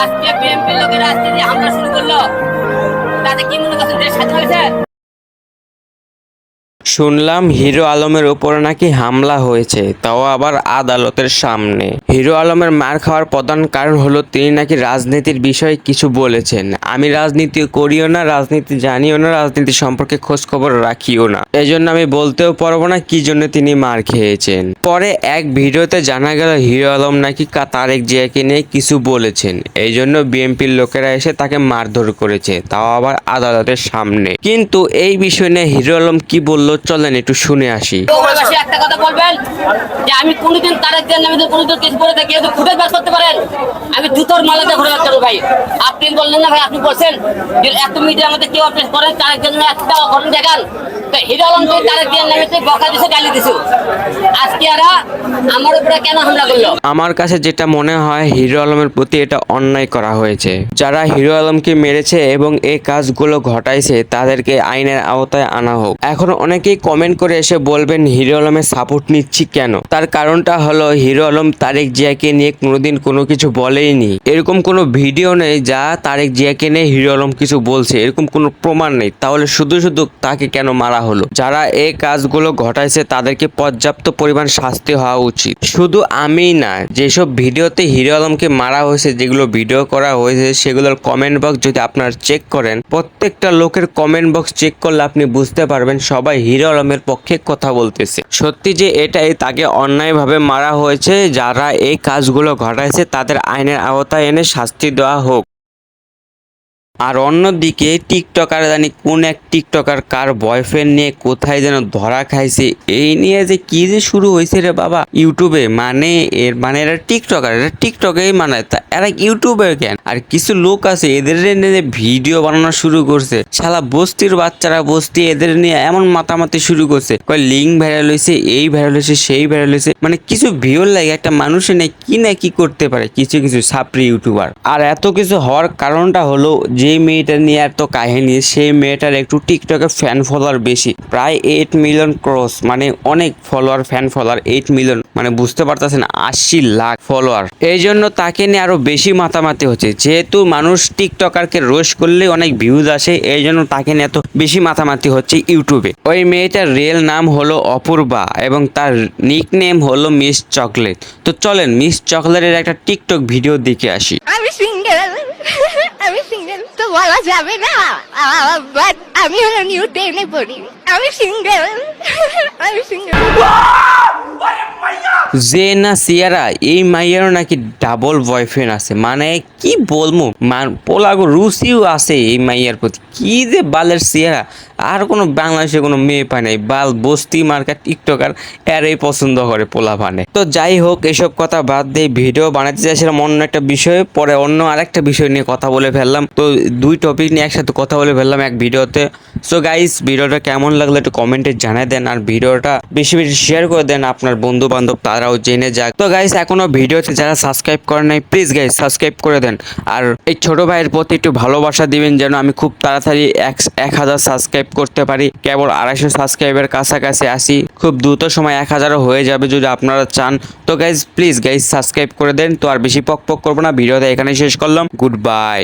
আজকে বিএনপি লোকেরা আজকে যে হামলা শুরু করল, তাতে কি মনে করছেন দেশ স্বাধীন হয়েছে শুনলাম হিরো আলমের উপর নাকি হামলা হয়েছে, তাও আবার আদালতের সামনে। হিরো আলমের মার খাওয়ার প্রধান কারণ হলো তিনি নাকি রাজনীতির বিষয়ে কিছু বলেছেন। আমি রাজনীতি করিও না, রাজনীতি জানিও না, রাজনীতি সম্পর্কে খোঁজ খবর রাখিও না। এই জন্য আমি বলতেও পারব না কি জন্য তিনি মার খেয়েছেন। পরে এক ভিডিওতে জানা গেল হিরো আলম নাকি তারেক জিয়াকে নিয়ে কিছু বলেছেন। এই জন্য বিএনপির লোকেরা এসে তাকে মারধর করেছে, তাও আবার আদালতের সামনে। কিন্তু এই বিষয় নিয়ে হিরো আলম কি বলল চলেন, একটু শুনে আসি। একটা কথা বলবেন? যে আমি কোনোদিন তারেক দিয়ে আমি কোনোদিন কিছু করে থাকি কিন্তু খুঁজে বাস করতে পারেন, আমি জুতোর মালাতে ঘুরে যাচ্ছি ভাই। আপনি বললেন না ভাই, আপনি বলছেন যে এত মিডিয়ার মধ্যে কেউ অফিস করেন, তারেক জন্য একটা ঘটনা দেখান। আমার আমার কাছে যেটা মনে হয় হিরো আলমের প্রতি এটা অন্যায় করা হয়েছে। যারা হিরো আলমকে মেরেছে এবং এই কাজগুলো ঘটাইছে, তাদেরকে আইনের আওতায় আনা হোক। এখন অনেকেই কমেন্ট করে এসে বলবেন হিরো আলমের সাপোর্ট নিচ্ছি কেন? তার কারণটা হলো হিরো আলম তারেক জিয়াকে নিয়ে কোনোদিন কোনো কিছু বলেইনি। এরকম কোনো ভিডিও নেই যা তারেক জিয়াকে নিয়ে হিরো আলম কিছু বলছে। এরকম কোনো প্রমাণ নেই। তাহলে শুধু শুধু তাকে কেন মারা হলো। যারা এই কাজগুলো ঘটাইছে, তাদেরকে পর্যাপ্ত পরিমাণ শাস্তি হওয়া উচিত। শুধু আমি না, যেসব ভিডিওতে হিরো আলমকে মারা হয়েছে, যেগুলো ভিডিও করা হয়েছে, সেগুলোর কমেন্ট বক্স যদি আপনারা চেক করেন, প্রত্যেকটা লোকের কমেন্ট বক্স চেক করলে আপনি বুঝতে পারবেন সবাই হিরো আলমের পক্ষে কথা বলতেছে। সত্যি যে এটাই তাকে অন্যায়ভাবে মারা হয়েছে, যারা এই কাজগুলো ঘটাইছে, তাদের আইনের আওতায় এনে শাস্তি দেওয়া হোক। আর অন্যদিকে টিকটকার জানি কোন এক টিকটকার কার বয়ফ্রেন্ড নিয়ে কোথায় যেন ধরা খাইছে, এই নিয়ে যে কি যে শুরু হয়েছে রে বাবা। ইউটিউবে মানে এর মানে এরা টিকটকার, এরা টিকটকেই মানায়। তা এরা ইউটিউবে কেন আর কিছু লোক আছে এদের নিয়ে ভিডিও বানানো শুরু করছে। শালা বস্তির বাচ্চারা বস্তি এদের নিয়ে এমন মাতামাতি শুরু করছে। কয় লিঙ্ক ভাইরাল হয়েছে এই ভাইরাল হয়েছে সেই ভাইরাল হয়েছে মানে কিছু ভিউর লাগে একটা মানুষের নিয়ে কি না কি করতে পারে। কিছু কিছু সাপড়ি ইউটিউবার আর এত কিছু হওয়ার কারণটা হলো যে মেয়েটা নিয়ে এত কাহিনী, সেই মেয়েটার একটু টিকটকে ফ্যান ফলোয়ার বেশি। প্রায় এইট মিলিয়ন ক্রস মানে অনেক follower fan follower eight million মানে বুঝতে পারতেছেন, আশি লাখ ফলোয়ার এই জন্য তাকে নিয়ে আরও বেশি মাতামাতি হচ্ছে। যেহেতু মানুষ টিকটকারকে রোশ করলে অনেক ভিউজ আসে, এই জন্য তাকে নিয়ে এত বেশি মাতামাতি হচ্ছে ইউটিউবে ওই মেয়েটার রিয়েল নাম হলো অপূর্বা এবং তার নিক নেম হলো মিস চকলেট তো চলেন মিস চকলেটের একটা টিকটক ভিডিও দেখে আসি। আমি সিঙ্গেল, তো বলা যাবে না। বাট আমি হলো নিউ টেনে পড়ি। আমি সিঙ্গেল। আমি সিঙ্গেল। যে না সিয়ারা, এই মাইয়ারও নাকি ডাবল বয়ফ্রেন্ড আছে। মানে কি বলব? পোলাগো রুচিও আছে এই মাইয়ার প্রতি। কি যে বালের সিয়ারা। আর কোনো বাংলাদেশে কোনো মেয়ে পায় নাই। বাল বস্তি মার্কা টিকটকার, এরাই পছন্দ করে পোলা পানে তো যাই হোক, এসব কথা বাদ দিয়ে ভিডিও বানাতে চাইছিলাম অন্য একটা বিষয়ে। পরে অন্য আরেকটা বিষয় নিয়ে কথা বলে ফেললাম। তো দুই টপিক নিয়ে একসাথে কথা বলে ফেললাম এক ভিডিওতে। সো গাইস ভিডিওটা কেমন লাগল একটু কমেন্টে জানাই দেন। আর ভিডিওটা বেশি বেশি শেয়ার করে দেন আপনার বন্ধু বান্ধব তারাও জেনে যাক। তো গাইস এখনও ভিডিওতে যারা সাবস্ক্রাইব করেন নাই প্লিজ গাইস সাবস্ক্রাইব করে দেন। আর এই ছোট ভাইয়ের প্রতি একটু ভালোবাসা দিবেন যেন আমি খুব তাড়াতাড়ি এক এক হাজার সাবস্ক্রাইব করতে পারি। কেবল আড়াইশো সাবস্ক্রাইবের কাছাকাছি আসি খুব দ্রুত সময় এক হাজারও হয়ে যাবে যদি আপনারা চান। তো গাইজ প্লিজ গাইজ সাবস্ক্রাইব করে দেন। তো আর বেশি পক পক করব না, ভিডিওটা এখানে শেষ করলাম। Good bye